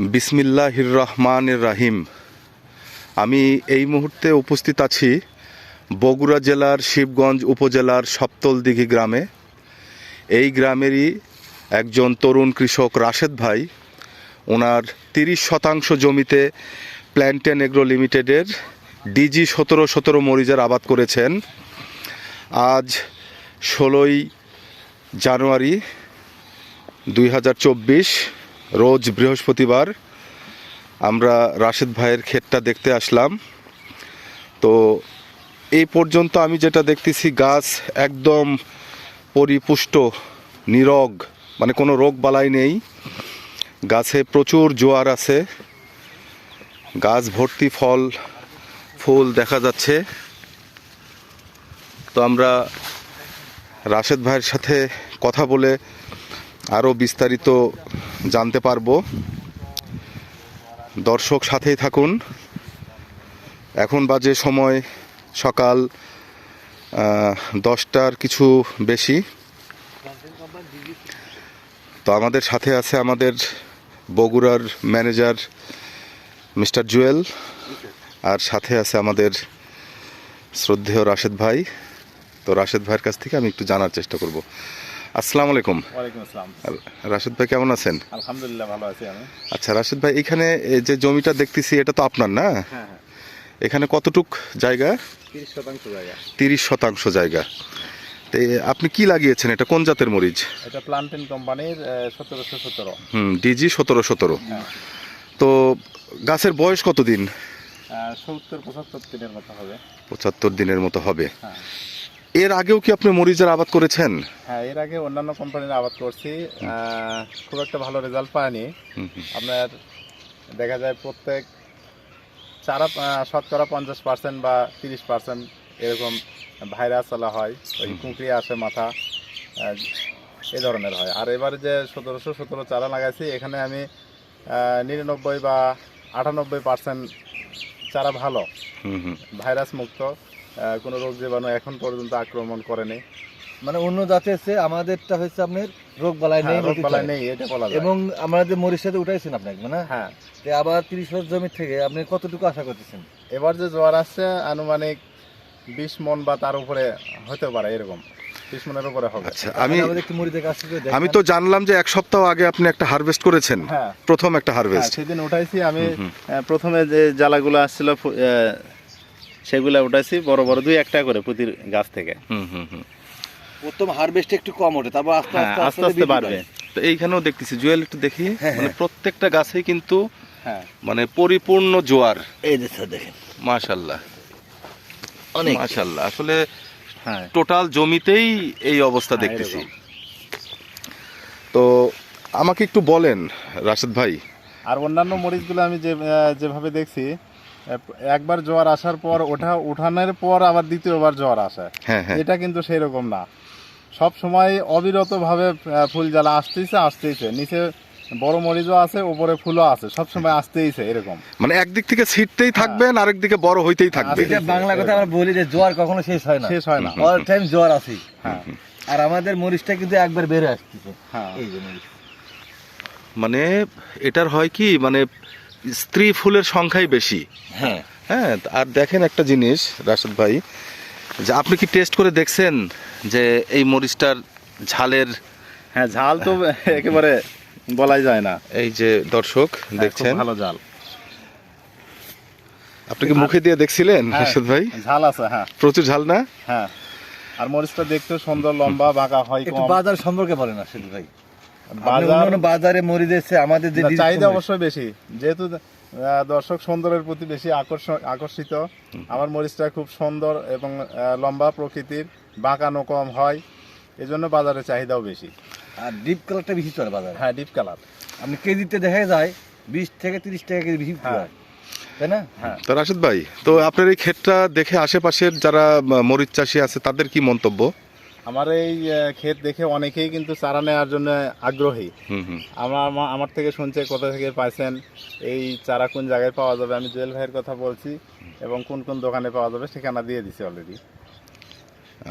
বিসমিল্লাহির রহমানির রাহিম আমি এই মুহূর্তে উপস্থিত আছি বগুড়া জেলার শিবগঞ্জ উপজেলার সপ্তলদিঘি গ্রামে। এই গ্রামেরই একজন তরুণ কৃষক রাশেদ ভাই। ওনার তিরিশ শতাংশ জমিতে প্ল্যান্টেন এগ্রো লিমিটেডের ডিজি সতেরো সতেরো মরিচের আবাদ করেছেন। আজ ষোলোই জানুয়ারি দুই হাজার চব্বিশ রোজ বৃহস্পতিবার আমরা রাশেদ ভাইয়ের ক্ষেতটা দেখতে আসলাম। তো এই পর্যন্ত আমি যেটা দেখতেছি, গাছ একদম পরিপুষ্ট, নিরগ মানে কোনো রোগ বালাই নেই। গাছে প্রচুর জোয়ার আছে। গাছ ভর্তি ফল, ফুল দেখা যাচ্ছে। তো আমরা রাশেদ ভাইয়ের সাথে কথা বলে আরও বিস্তারিত জানতে পারব। দর্শক সাথেই থাকুন। এখন বাজে সময় সকাল দশটার কিছু বেশি। তো আমাদের সাথে আছে আমাদের বগুড়ার ম্যানেজার মিস্টার জুয়েল, আর সাথে আছে আমাদের শ্রদ্ধেয় রাশেদ ভাই। তো রাশেদ ভাইয়ের কাছ থেকে আমি একটু জানার চেষ্টা করব। আসসালামু আলাইকুম। ওয়ালাইকুম আসসালাম। রাশেদ ভাই কেমন আছেন? আলহামদুলিল্লাহ ভালো আছি আমি। আচ্ছা রাশেদ ভাই এখানে যে জমিটা দেখতেছি এটা তো আপনার না? হ্যাঁ হ্যাঁ। এখানে কতটুক জায়গা? তিরিশ শতাংশ জায়গা। তিরিশ শতাংশ জায়গা। তো আপনি কি লাগিয়েছেন? এটা কোন জাতের মরিচ? এটা প্লান্টেন কোম্পানির সতেরোশো সতেরো। হুম ডিজি সতেরো সতেরো। হ্যাঁ। তো গাছের বয়স কতদিন? সত্তর পঁচাত্তর দিনের মতো হবে। পঁচাত্তর দিনের মতো হবে। এর আগেও কি আপনি মরিচের আবাদ করেছেন? হ্যাঁ এর আগে অন্যান্য কোম্পানির আবাদ করছি। খুব একটা ভালো রেজাল্ট হুম। আপনার দেখা যায় প্রত্যেক চারা শতকরা পঞ্চাশ পার্সেন্ট বা তিরিশ পার্সেন্ট এরকম ভাইরাস চলা হয়। ওই কুঁকড়ি আসে মাথা এ ধরনের হয়। আর এবারে যে সতেরোশো সতেরো চারা লাগাইছি এখানে আমি নিরানব্বই বা আটানব্বই পার্সেন্ট চারা ভালো। ভাইরাস মুক্ত। কোনো রোগ জীবাণু এখন পর্যন্ত আক্রমণ করেনি। মানে অন্য জাতের চেয়ে আমাদেরটা হচ্ছে আপনার রোগ বালাই নেই হ্যাঁ, রোগ বালাই নেই এটা বলা যায়। এবং আমরা যে মরিচ সাথে উঠাইছেন আপনাকে মানে হ্যাঁ। তো আবার তিরিশ বছর জমি থেকে আপনি কতটুকু আশা করতেছেন? এবার যে জোয়ার আসছে আনুমানিক বিশ মন বা তার উপরে হতে পারে এরকম। আচ্ছা আমি আমি তো জানলাম যে এক সপ্তাহ আগে আপনি একটা হারভেস্ট করেছেন হ্যাঁ। প্রথম একটা হ্যাঁ, হারভেস্ট। সেদিন উঠাইছি আমি প্রথমে যে জ্বালাগুলো আসছিল আহ, সেগুলো উঠাইছি বড় বড় দুই একটা করে প্রতি গাছ থেকে। হুম হুম হুম। প্রথম হারভেস্টটা একটু কম ওঠে তারপর আস্তে হ্যাঁ আস্তে আস্তে আস্তে বাড়বে। তো এইখানেও দেখতেছি জুয়েল একটু দেখি। হ্যাঁ, মানে হ্যাঁ। প্রত্যেকটা গাছেই কিন্তু হ্যাঁ। মানে পরিপূর্ণ জোয়ার। এই দেখেন। মাশাল্লাহ অনেক। মাশাল্লাহ আসলে হ্যাঁ। টোটাল জমিতেই এই অবস্থা দেখতেছি। তো আমাকে একটু বলেন রাশেদ ভাই। আর অন্যান্য মরিচগুলো আমি যে যেভাবে দেখছি একবার জ্বর আসার পর ওঠা উঠানোর পর আবার দ্বিতীয়বার জ্বর আসে। হ্যাঁ হ্যাঁ। এটা কিন্তু সেই রকম না। সব সময় অবিরত ভাবে ফুল জ্বালা আসতেইছে আসতেইছে। নিচে বড় মরিচও আছে উপরে ফুলও আছে। সব সময় আসতেইছে এরকম। মানে একদিক থেকে ছিটতেই থাকবেন আরেক দিকে বড় হইতেই থাকবে। এটা বাংলা কথা আমরা বলি যে জ্বর কখনো শেষ হয় না। শেষ হয় না। অল টাইম জ্বর আছেই। হ্যাঁ। আর আমাদের মরিচটা কিন্তু একবার বেড়ে আসতেছে। হ্যাঁ। এই যে মরিচ। মানে এটার হয় কি মানে স্ত্রী ফুলের সংখ্যাই বেশি। হ্যাঁ। হ্যাঁ আর দেখেন একটা জিনিস রাশেদ ভাই যে আপনি কি টেস্ট করে দেখছেন যে এই মরিচটার ঝালের হ্যাঁ ঝাল তো একেবারে বলাই যায় না। এই যে দর্শক হ্যাঁ, দেখছেন? ভালো ঝাল। আপনি কি মুখে দিয়ে দেখছিলেন হ্যাঁ, রাশেদ ভাই? ঝাল আছে হ্যাঁ। প্রচুর ঝাল না? হ্যাঁ আর মরিচটা দেখতে সুন্দর লম্বা বাঁকা হয় বাজার সম্পর্কে বলেন আসলে ভাই। বাজার মরিচের চেয়ে আমাদের যে চাহিদা অবশ্যই বেশি। যেহেতু আহ, দর্শক সুন্দরের প্রতি বেশি আকর্ষণ আকর্ষিত আমার মরিচটা খুব সুন্দর এবং লম্বা প্রকৃতির বাঁকানো কম হয় এজন্য বাজারে চাহিদাও বেশি। আর ডিপ কালারটা বেশি চলে বাজারে। হ্যাঁ ডিপ কালার আপনি কেজিতে দেখা যায় বিশ থেকে তিরিশ টাকা কেজি বেশি হ্যাঁ। হয়। তাই না? হ্যাঁ। তো রাশেদ ভাই তো আপনার এই ক্ষেতটা দেখে আশেপাশের যারা মরিচ চাষি আছে তাদের কি মন্তব্য? আমার এই ক্ষেত দেখে অনেকেই কিন্তু চারা নেওয়ার জন্য আগ্রহী। হুম হুম। আমার আমার থেকে শুনছে কোথা থেকে পাইছেন এই চারা কোন জায়গায় পাওয়া যাবে? আমি জুয়েল ভাইয়ের কথা বলছি এবং কোন কোন দোকানে পাওয়া যাবে ঠিকানা দিয়ে দিছি অলরেডি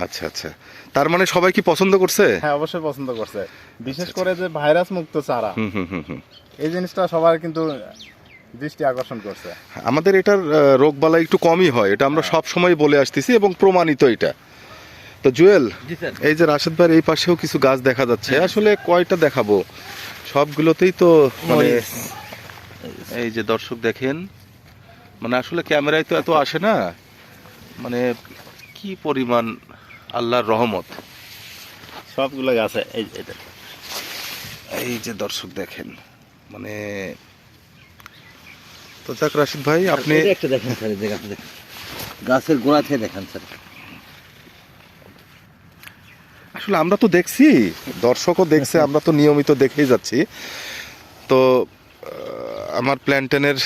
আচ্ছা আচ্ছা। তার মানে সবাই কি পছন্দ করছে? হ্যাঁ অবশ্যই পছন্দ করছে। বিশেষ করে যে ভাইরাস মুক্ত চারা এই জিনিসটা সবার কিন্তু দৃষ্টি আকর্ষণ করছে। আমাদের এটার রোগ বালাই একটু কমই হয় এটা আমরা সব সময় বলে আসতেছি এবং প্রমাণিত এটা। তো জুয়েল এই যে রাশেদ ভাইয়ের এই পাশেও কিছু গাছ দেখা যাচ্ছে। আসলে কয়টা দেখাবো? সবগুলোতেই তো মানে এই যে দর্শক দেখেন মানে আসলে ক্যামেরায় তো এত আসে না। মানে কি পরিমাণ আল্লাহর রহমত। সবগুলো গাছে এই এটা। এই যে দর্শক দেখেন মানে তো যাক রাশিদ ভাই আপনি একটা দেখেন স্যার যে গাছের গোড়া থেকে দেখেন স্যার। আসলে আমরা তো দেখছি দর্শকও দেখছে আমরা তো নিয়মিত দেখেই যাচ্ছি। তো আমার প্ল্যান্টেনের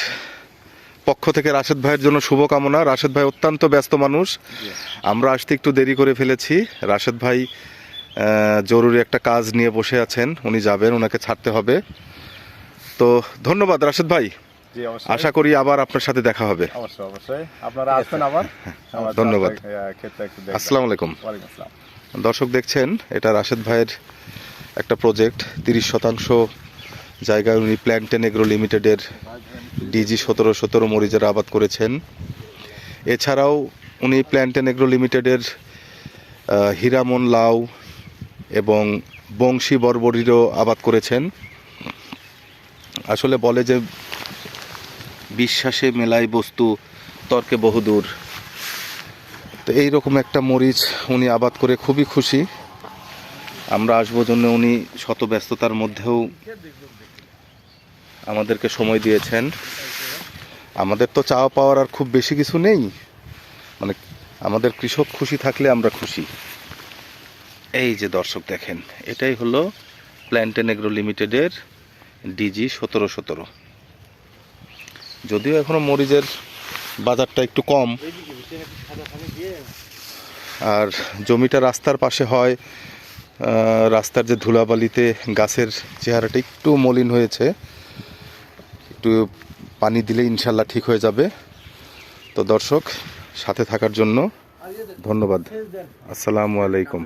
পক্ষ থেকে রাশেদ ভাইয়ের জন্য শুভকামনা। রাশেদ ভাই অত্যন্ত ব্যস্ত মানুষ। আমরা আসতে একটু দেরি করে ফেলেছি। রাশেদ ভাই জরুরি একটা কাজ নিয়ে বসে আছেন। উনি যাবেন ওনাকে ছাড়তে হবে। তো ধন্যবাদ রাশেদ ভাই। আশা করি আবার আপনার সাথে দেখা হবে। অবশ্যই অবশ্যই। আপনারা আসবেন আবার। ধন্যবাদ। একটু দেখবেন। আসসালামু আলাইকুম। ওয়ালাইকুম আসসালাম। দর্শক দেখছেন, এটা রাশেদ ভাইয়ের একটা প্রজেক্ট তিরিশ শতাংশ জায়গায় উনি প্ল্যান্টেন এগ্রো লিমিটেডের ডিজি সতেরো সতেরো মরিচের আবাদ করেছেন। এছাড়াও উনি প্ল্যান্টেন এগ্রো লিমিটেডের হীরামন লাউ এবং বংশী বরবরিরও আবাদ করেছেন। আসলে বলে যে, বিশ্বাসে মেলায় বস্তু তর্কে বহুদূর। তো এইরকম একটা মরিচ উনি আবাদ করে খুবই খুশি। আমরা আসব জন্য উনি শত ব্যস্ততার মধ্যেও আমাদেরকে সময় দিয়েছেন। আমাদের তো চাওয়া পাওয়ার আর খুব বেশি কিছু নেই। মানে আমাদের কৃষক খুশি থাকলে আমরা খুশি। এই যে দর্শক দেখেন, এটাই হলো প্ল্যান্টেন এগ্রো লিমিটেডের ডিজি সতেরো সতেরো। যদিও এখনও মরিচের বাজারটা একটু কম। আর জমিটা রাস্তার পাশে হয় রাস্তার যে ধুলাবালিতে গাছের চেহারাটা একটু মলিন হয়েছে। একটু পানি দিলে ইনশাল্লাহ ঠিক হয়ে যাবে। তো দর্শক, সাথে থাকার জন্য ধন্যবাদ। আসসালামু আলাইকুম।